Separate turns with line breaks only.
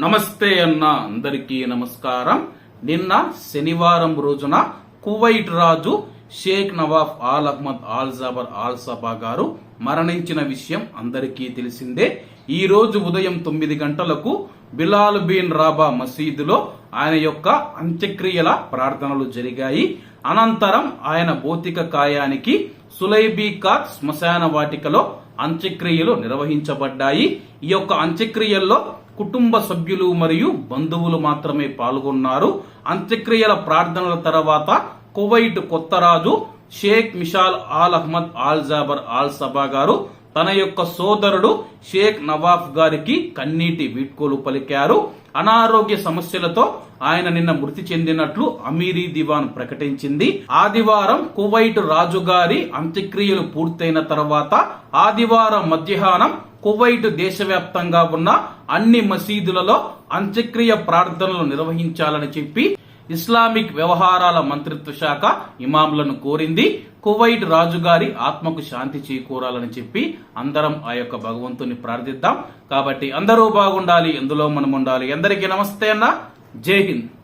నమస్తే అన్న అందరికీ నమస్కారం. నిన్న శనివారం రోజున కువైట్ రాజు Sheikh Nawaf Al Ahmad Al Jaber Al Sabah గారు మరణించిన విషయం అందరికీ తెలిసిందే. ఈ రోజు ఉదయం తొమ్మిది గంటలకు బిలాల్ బిన్ రాబా మసీదులో ఆయన యొక్క అంత్యక్రియల ప్రార్థనలు జరిగాయి. అనంతరం ఆయన భౌతిక కాయానికి సులైబీకా శ్మశాన వాటికలో అంత్యక్రియలు నిర్వహించబడ్డాయి. ఈ యొక్క అంత్యక్రియల్లో కుటుంబ సభ్యులు మరియు బంధువులు మాత్రమే పాల్గొన్నారు. అంత్యక్రియల ప్రార్థనల తర్వాత కువైట్ కొత్త రాజు Sheikh Mishal Al Ahmad Al Jaber Al Sabah గారు తన యొక్క సోదరుడు షేక్ నవాఫ్ గారికి కన్నీటి వీడ్కోలు పలికారు. అనారోగ్య సమస్యలతో ఆయన నిన్న మృతి చెందినట్లు అమీరీ దివాన్ ప్రకటించింది. ఆదివారం కువైట్ రాజుగారి అంత్యక్రియలు పూర్తయిన తర్వాత ఆదివారం మధ్యాహ్నం కువైట్ దేశవ్యాప్తంగా ఉన్న అన్ని మసీదులలో అంత్యక్రియ ప్రార్థనలు నిర్వహించాలని చెప్పి ఇస్లామిక్ వ్యవహారాల మంత్రిత్వ శాఖ ఇమాంలను కోరింది. కువైట్ రాజుగారి ఆత్మకు శాంతి చేకూరాలని చెప్పి అందరం ఆ యొక్క భగవంతుని ప్రార్థిద్దాం. కాబట్టి అందరూ బాగుండాలి ఎందులో మనం ఉండాలి? అందరికీ నమస్తే అన్న. జై హింద్.